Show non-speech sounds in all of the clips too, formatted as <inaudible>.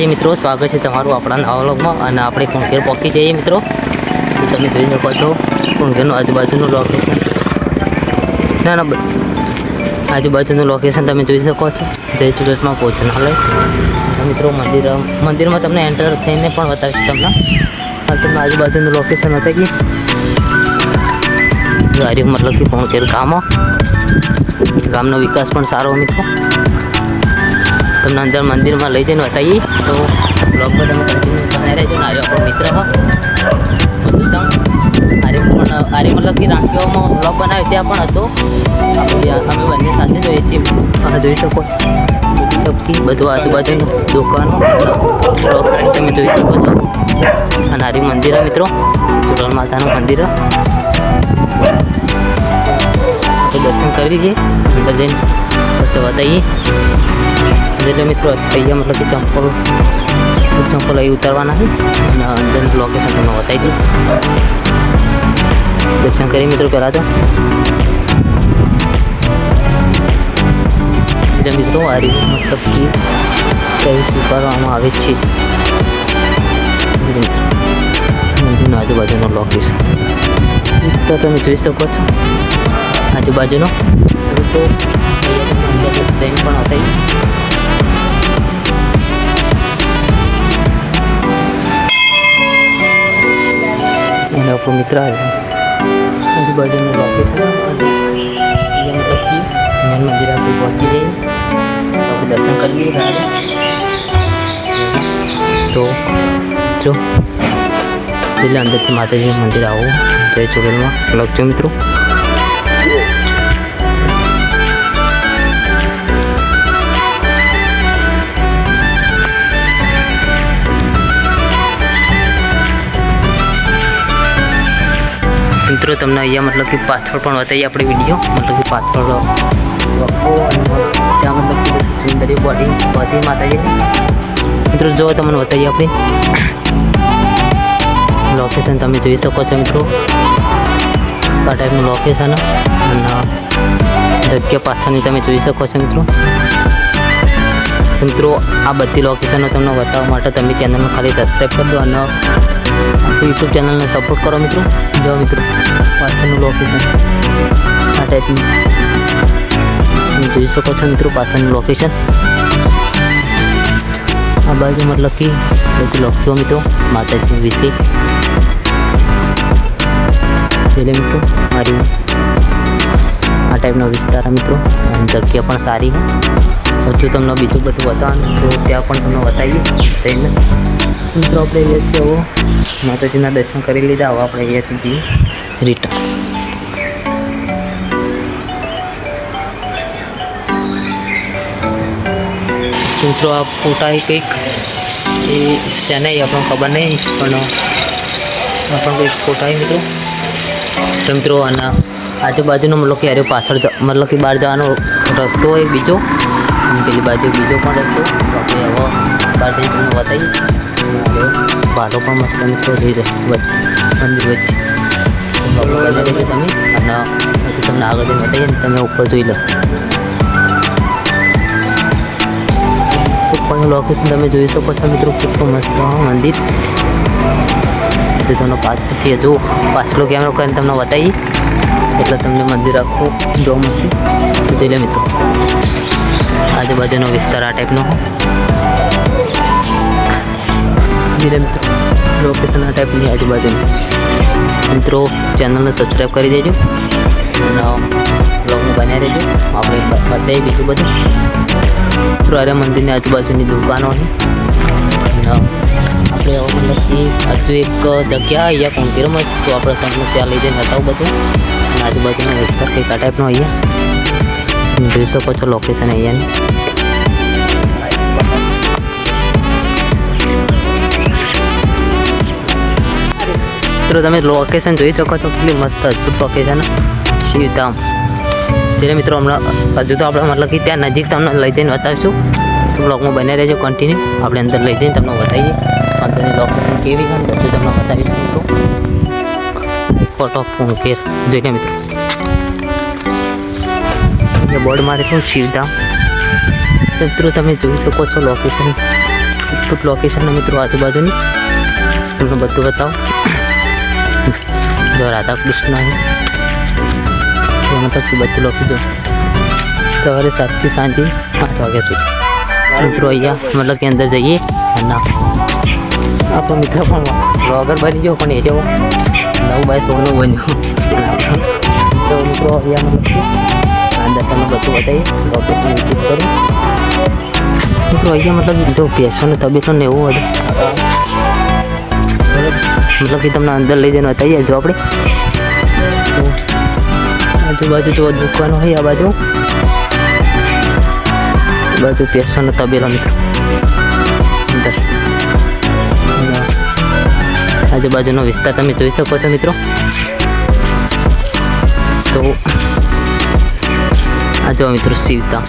માતાજી મિત્રો, સ્વાગત છે તમારું આપણા નવા અને આપણે કુંકેર પહોંચી જઈએ મિત્રો. તો તમે જોઈ શકો છો કુંકેરનું આજુબાજુનું લોકેશન ના ના આજુબાજુનું લોકેશન તમે જોઈ શકો છો. જય ચુગતમાં પહોંચનાલય મિત્રો, મંદિર, મંદિરમાં તમને એન્ટર થઈને પણ બતાવીશ તમને. તમને આજુબાજુનું લોકેશન બતાવી ગાડી મતલબ કે કુંકેર ગામો. ગામનો વિકાસ પણ સારો મિત્રો. તમને અંદર મંદિરમાં લઈ જઈને બતાવીએ. તો બ્લોગમાં તમે કન્ટિન્યુ બને રહેજો ને. આર્ય આપણો મિત્ર હ. બધું સંગ આર્ય પણ આર્ય મતલબ કે રાણકીઓમાં બ્લોગ બનાવ્યો ત્યાં પણ હતો. અમે બંને સાથે જોઈએ છીએ. જોઈ શકો. છો મતલબ કે બધું આજુબાજુનું દુકાનો બ્લોગ તમે જોઈ શકો છો. અને આર્ય મંદિર મિત્રો. ચુડલ માતાનું મંદિર દર્શન કરી લઈએ અંદર જઈને પછી બતાવીએ એટલે મિત્રો અહીંયા મતલબ કે ચંપલ ચંપલ અહીં ઉતારવાના છે. અને અંદરનું લોકેશન તમને બતાવી દઉં. દર્શન કરી મિત્રો પહેલાં તો એટલે મિત્રો આ રીતે મતલબ કે કઈ સ્વીકારવામાં આવે છે. આજુબાજુનો લોકેશન વિસ્તાર તમે જોઈ શકો છો. આજુબાજુનો. તો જઈને પણ બતાવી એના ઉપર મિત્ર આવ્યો. આજુબાજુનું લોકેશન મતલબ કે મેન મંદિર આપણે પહોંચી જઈએ. આપણે દર્શન કરી લઈએ તો, જો એટલે અંદરથી માતાજીનું મંદિર આવો. જય ચોગલમાં લખજો મિત્રો. મિત્રો, તમને અહીંયા મતલબ કે પાછળ પણ બતાવીએ આપણે વીડિયો મતલબ કે પાછળ ત્યાં મતલબ સુંદરી બોડી બધી માતાજીની મિત્રો, જો તમને બતાવીએ આપણે લોકેશન તમે જોઈ શકો છો, મિત્રો. આ ટાઈપનું લોકેશન અને જગ્યા પાછળની તમે જોઈ શકો છો, મિત્રો. મિત્રો, આ બધી લોકેશનો તમને બતાવવા માટે તમે ચેનલને ખાલી સબસ્ક્રાઈબ કરી દો અને યુટ્યુબ ચેનલને સપોર્ટ કરો મિત્રો. જો મિત્રો, પાછળનું લોકેશન આ ટાઈપનું જોઈ શકો છો મિત્રો પાછળનું લોકેશન આ બાજુ મતલબ કે બધું લખજો મિત્રો માતાજી વિશે. એટલે મિત્રો, મારી આ ટાઈપનો વિસ્તાર મિત્રો જગ્યા પણ સારી છે. હજુ તમને બીજું બધું બતાવવાનું તો ત્યાં પણ તમને બતાવીએ. જઈને મિત્રો, આપણે અહીંયાથી આવો માતાજીના દર્શન કરી લીધા. હવે આપણે અહીંયાથી રિટર્ન મિત્રો, આ ફોટા કંઈક એ શેના નહીં, આપણને ખબર નહીં, પણ આપણને કંઈક ફોટા મિત્રો. તો મિત્રો અને આજુબાજુનો મતલબ કે અરે પાછળ મતલબ કે બહાર જવાનો રસ્તો હોય બીજો. પેલી બાજુ બીજો પણ રસ્તો. આપણે હવે બહાર જઈને તમને બતાવીએ. અને બારો પણ મસ્ત મિત્રો જોઈ રહે મંદિર વચ્ચે. તમે અને પછી તમને આગળ જઈને બતાવીએ ને તમે ઉપર જોઈ લો. પણ લોકેશન તમે જોઈ શકો છો મિત્રો કેટલું મસ્ત મંદિર. તમને પાછળથી હજુ પાછલો કેમેરો કરીને તમને બતાવી. એટલે તમને મંદિર આખું જોવા મળશે. જોઈ લે મિત્રો. આજુબાજુનો વિસ્તાર આ ટાઈપનો લે મિત્રો લોકેશન આ ટાઈપની આજુબાજુની મિત્રો ચેનલને સબસ્ક્રાઈબ કરી દેજો. અને બનાવી દેજો. આપણે બતાવીએ બીજું બધું. મિત્રો, આર્ય મંદિરની આજુબાજુની દુકાનો છે. આપણે મતલબ હજુ એક જગ્યા અહીંયા કોંકીરમાં તો આપણે તમને ત્યાં લઈ જઈને બતાવું બધું. અને આજુબાજુનો વિસ્તાર કંઈક આ ટાઈપનો અહીંયા. જોઈ શકો છો લોકેશન અહીંયાની મિત્રો, તમે લોકેશન જોઈ શકો છો. કેટલી મસ્ત અદ્ભુત લોકેશન શિવધામ જેને મિત્રો, હમણાં, હજુ તો આપણે મતલબ કે ત્યાં નજીક તમને લઈ જઈને બતાવીશું. તો બ્લોગમાં બને રહેજો કન્ટિન્યુ આપણે અંદર લઈ જઈને તમને બતાવીએ. અંદરની લોકેશન કેવી છે બધું તમને બતાવીશું મિત્રો. ફોટો ફોન કેર જોઈ લે મિત્રો. બોર્ડ મારે શું શિવધામ મિત્રો, તમે જોઈ શકો છો લોકેશન અદ્ભુત લોકેશન મિત્રો, આજુબાજુની. તમને બધું બતાવો. જો રાધાકૃષ્ણ એમાં તો બચ્ચું લોકો જો સવારે સાતથી સાંજે આઠ વાગ્યા સુધી. મિત્રો અહીંયા મતલબ કે અંદર જઈએ અને આપણો મિત્ર પણ બ્લોગર બની ગયો, પણ એ જો નવું બાય સોળનું બન્યું. તો મિત્રો અહીંયા મતલબ અંદર તમે બધું બતાવીએ લોકેશન વિઝિટ કરું મિત્રો અહીંયા મતલબ જો બેસવાનું તબેલો ને એવું હતું મતલબ કે તમને અંદર લઈ જઈને બતાવીએ જો આપણે? આજુબાજુ જો દુકાનો હોય આ બાજુ. બાજુ બેસવાનો તબેલો મિત્રો. આજુબાજુનો વિસ્તાર તમે જોઈ શકો છો મિત્રો. તો આ જો મિત્રો સીવતા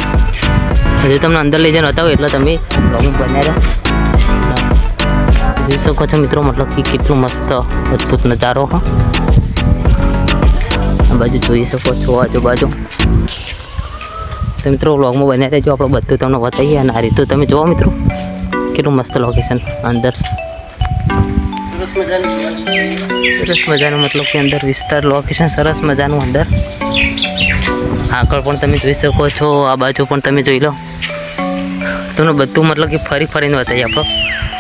હજુ તમને અંદર લઈ જવાનું હતા એટલે તમે બ્લોગિંગ બનાવ્યા. જોઈ શકો છો મિત્રો મતલબ કે કેટલું મસ્ત અદ્ભુત નજારો હા. આ બાજુ જોઈ શકો છો આજુબાજુ. તો મિત્રો વ્લોગમાં બન્યા રહેજો આપણે બધું તમને બતાવીએ અને આ રીતનું તમે જુઓ મિત્રો. કેટલું મસ્ત લોકેશન અંદર. સરસ મજાનું મતલબ કે અંદર વિસ્તાર લોકેશન સરસ મજાનું અંદર. આગળ પણ તમે જોઈ શકો છો આ બાજુ પણ તમે જોઈ લો. તમને બધું મતલબ કે ફરી ફરીને બતાવી આપણો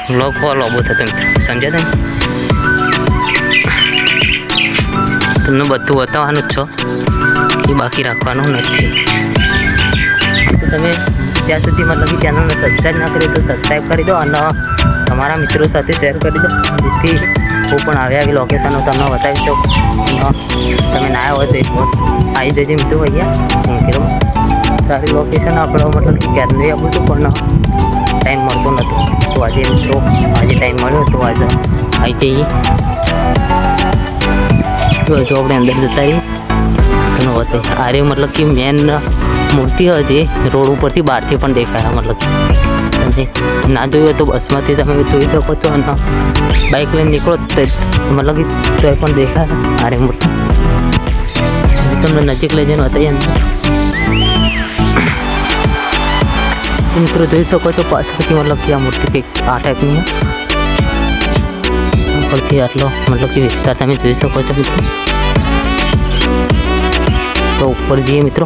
વ્લોગ હોવા લોબો થતો મિત્રો. સમજ્યા તમે? તમને બધું બતાવવાનું જ છો. એ બાકી રાખવાનું નથી. તો તમે ત્યાં સુધી મતલબ કે ચેનલને સબસ્ક્રાઈબ ના કરી તો સબસ્ક્રાઈબ કરી દો અને તમારા મિત્રો સાથે શેર કરી દો. જેથી હું પણ આવી આવી લોકેશનો તમને બતાવી શકું. તમે ના આવ્યા હોય તો એક વખત આવી જજે મિત્રો અહીંયા. ઊંઘેરમાં સારી લોકેશન આપણે મતલબ કે ક્યારનું આપું છું, પણ ટાઈમ મળતો નહોતો તો આજે મિત્રો આજે ટાઈમ મળ્યો તો આજે જઈએ તો જો આપણે અંદર જતા રહીએ. એનો આરે આ મતલબ કે મેન મૂર્તિ હતી રોડ ઉપરથી બહારથી પણ દેખાય મતલબ ના જોયું તો બસમાંથી તમે જોઈ શકો છો અને બાઇક લઈને નીકળો તો મતલબ કે તો પણ દેખાય આરે મૂર્તિ. તમને નજીક લઈ જઈને બતાવીએ અંદર તો મિત્રો જોઈ શકો છો પાછળથી મતલબ કે આ મૂર્તિ કંઈક આ ટાઈપની ઉપરથી પરથી આટલો મતલબ કે વિસ્તાર તમે જોઈ શકો છો મિત્રો તો ઉપર જઈએ મિત્રો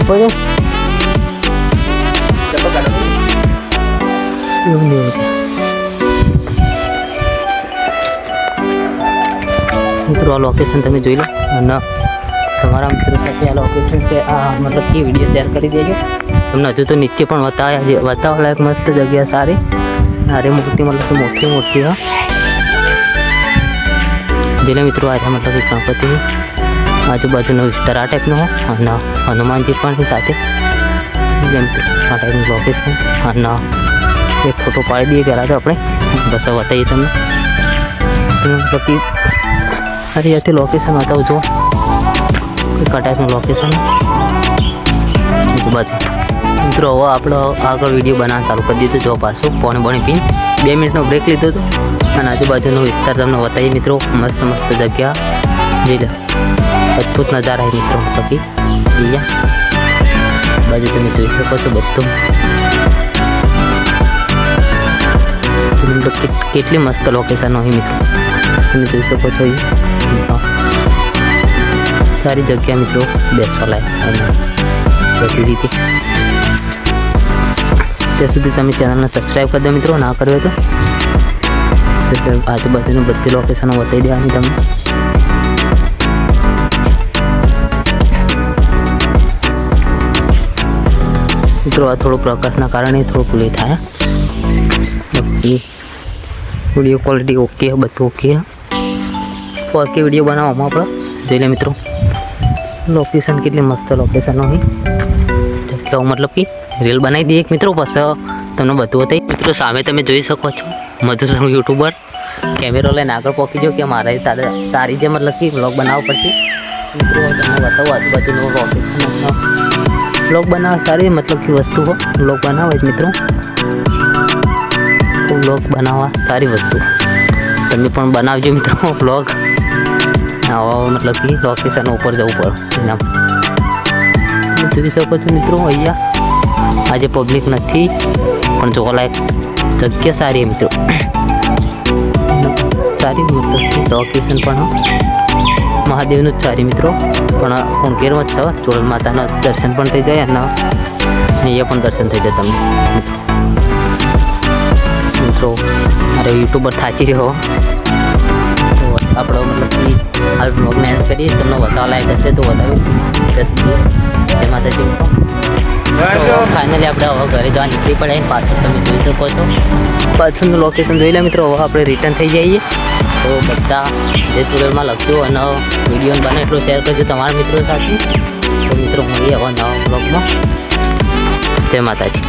ઉપર એવું. મિત્રો આ લોકેશન તમે જોઈ લો અને તમારા મિત્રો સાથે આ લોકેશન છે આ મતલબ કે વીડિયો શેર કરી દેજો તમને હજુ તો નીચે પણ બતાવ્યા બતાવવા લાયક મસ્ત જગ્યા સારી. નારી મૂર્તિ મતલબ મોટી મૂર્તિ, હા. જેને મિત્રો આજે મતલબ ગણપતિ આજુબાજુનો વિસ્તાર આ ટાઈપનો અને હનુમાનજી પણ સાથે. જેમ આ ટાઈપનું લોકેશન અને એક ફોટો પાડી દઈએ પહેલાં તો આપણે. બસ બતાવીએ તમને. કે અરે ત્યાંથી લોકેશન બતાવું જો એક આ લોકેશન આજુબાજુ. મિત્રો, હવે આપણો આગળ વીડિયો બનાવવા ચાલુ કરી દીધો. જો પાછું પોણે પોણે પીન. બે મિનિટનો બ્રેક લીધો હતો અને આજુબાજુનો વિસ્તાર તમને બતાવીએ મિત્રો. મસ્ત મસ્ત જગ્યા. જોઈ લો. અદ્ભુત નજારા છે મિત્રો, મતલબ. બીજા બાજુ તમે જોઈ શકો છો બધું. કેટલી મસ્ત લોકેશન હોય મિત્રો. તમે જોઈ શકો છો સારી જગ્યા મિત્રો. બેસવા લાયક. રીતે. ત્યાં સુધી તમે ચેનલને સબસ્ક્રાઈબ કરી દો મિત્રો, ના કર્યો તો. એટલે આજુબાજુનું બધી લોકેશનો બતાવી દેવાની તમને. મિત્રો, આ થોડું પ્રકાશના કારણે થોડુંક લે થાય. બાકી વીડિયો ક્વોલિટી ઓકે બધું ઓકે ફોર કે વીડિયો બનાવવામાં આપણે. જોઈ લે મિત્રો લોકેશન કેટલી મસ્ત લોકેશન હોય જગ્યાઓ મતલબ કે રીલ બનાવી દઈએ એક મિત્રો પછી તમને બધું હતું મિત્રો સામે તમે જોઈ શકો છો. મધુસંગ યુટ્યુબર કેમેરો લઈને આગળ પહોંચી જાઓ કે મારે તારે તારી જે મતલબ કે વ્લોગ બનાવવો પડશે. મિત્રો, તમને બતાવો, આજુબાજુનો બ્લોગ બનાવવા સારી મતલબ કે વસ્તુ હો. વ્લોગ બનાવે મિત્રો. વ્લોગ બનાવવા સારી વસ્તુ. તમે પણ બનાવજો મિત્રો <laughs> વ્લોગ આવા, મતલબ કે લોકેશન ઉપર જવું પડે. જોઈ શકો છો મિત્રો, અહીંયા આજે પબ્લિક નથી, પણ જોવાલાયક જગ્યા સારી મિત્રો. સારી મતલબ લોકેશન પણ મહાદેવનું જ સારી મિત્રો. પણ કુણકેરમાં જ છો, ચોલ માતાના દર્શન પણ થઈ જાય અને અહીંયા પણ દર્શન થઈ જાય તમને. મિત્રો, મારે યુટ્યુબર થાકી રહ્યો આપણો મતલબ કે હાલ બ્લોગને એન્ડ કરીએ. તમને બતાવવા લાયક હશે તો બતાવીશ. ત્યાં સુધી જય માતાજી મિત્રો તો ફાઇનલી આપણે હવે ઘરે જવા નીકળી પડે પાછળ તમે જોઈ શકો છો. પાછળનું લોકેશન જોઈ લે મિત્રો. હવે આપણે રિટર્ન થઈ જઈએ. તો બધા જે ચુડેલમાં લખજો અને વીડિયો બને એટલું શેર કરજો તમારા મિત્રો સાથે. તો મિત્રો મળીએ હવે નવા બ્લોગમાં જય માતાજી.